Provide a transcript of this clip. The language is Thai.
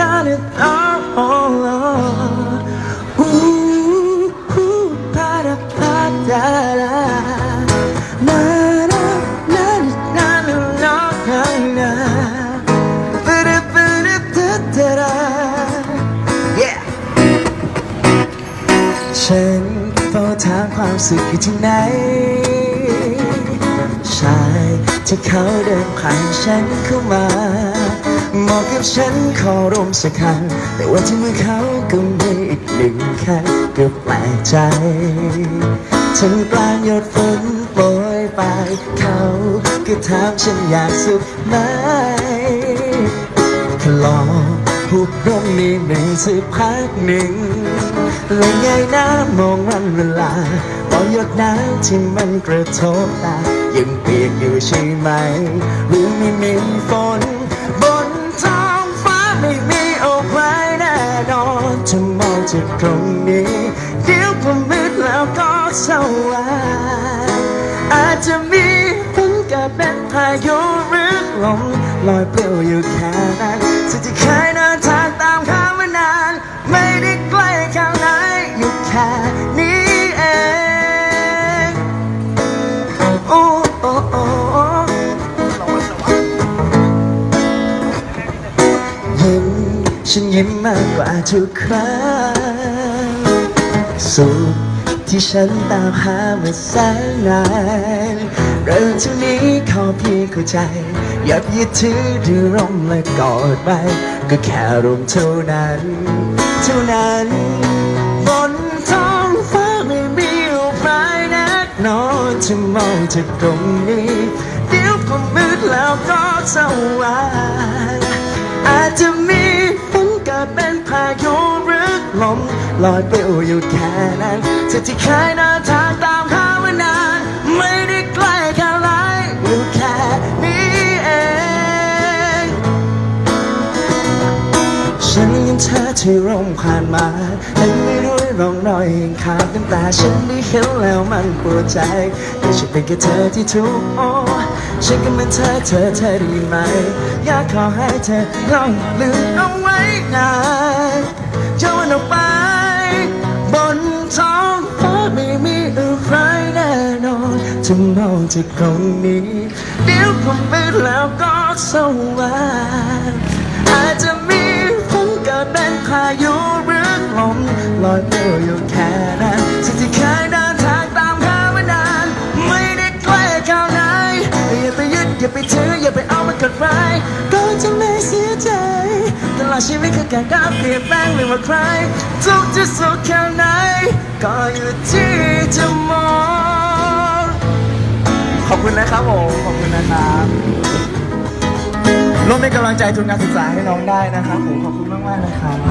done it all. Ooh, ooh, pa-da-pa-da-da. Na, na, na, na, na, na, na, na. Ba-da-ba-da-da-da-da. Yeah ฉันเฝ้าถามความสุขอยู่ที่ไหนชายที่เขาเดินผ่านฉันเข้ามา เหมาะกับฉันขอร่มสักคันแต่ว่าที่มือเขาก็มีอีกหนึ่งคันก็แปลกใจฉันกลางหยดฝนโปรยไปเขาก็ถามฉันอยากสุขไหมคลองพูดตรงนี้ไม่สักพักหนึ่งเลยไงนะมองวันเวลาพอหยดน้ำที่มันกระทบตายังเปียกอยู่ใช่ไหม หรือไม่มีฝน จากตรงนี้เดี๋ยวพอมืดแล้วก็สว่างอาจจะมีฝนกับเป็นพายุหรือลมลอยเปลี่ยวอยู่แค่นั้นสิ่งที่เคยเดินทางตามเขามานาน ไม่ได้ใกล้แค่ไหนอยู่แค่นี้เองโอ้โอ้โอ้ยิ้มฉันยิ้มมากกว่าทุกครั้ง สุขที่ฉันตามหามาแสนนานเรื่องเท่านี้ขอพียงเข้าใจ อยากยึดถือดูร่มและกอดไว้ก็แค่ร่มเท่านั้น เท่านั้นบนท้องฟ้าไม่มีอะไรนักนอนจะมองจากตรงนี้ เดี๋ยวก็มืดแล้วก็สว่างอาจจะมีฝนเกิดเป็นพายุหรือลม ลอยเปลี่ยวอยู่แค่นั้นเธอที่เคยเดินทางตามหามานานไม่ได้ใกล้แค่ไหนอยู่แค่นี้เองฉันยังเธอที่ร่มผ่านมาแต่ไม่รู้ร่องรอยยังขาดน้ำตาฉันได้เห็นแล้วมันปวดใจแต่ฉันเป็นแค่เธอที่ทุกข์โอ้ฉันก็เหมือนเธอเธอเธอได้ไหม อยากขอให้เธอลองลืมเอาไว้นะจะวันออกไป จะมองจากตรงนี้ เดี๋ยวก็มืดแล้วก็สว่างอาจจะมีฝนเกิดเป็นพายุหรือลมลอยเปลี่ยวอยู่แค่นั้นสิ่งที่เคยเดินทางตามหามานาน ไม่ได้ใกล้แค่ไหนอย่าไปยึดอย่าไปถืออย่าไปเอามันกับใครก็จะไม่เสียใจตลอดชีวิตคือการก้าวเปลี่ยนแปลงไม่ว่าใครทุกจะสุขแค่ไหนก็อยู่ที่ นะครับผม ขอบคุณนะครับร่วมเป็นกำลังใจทุนการศึกษาให้น้องได้นะครับผม ขอบคุณมากๆนะครับ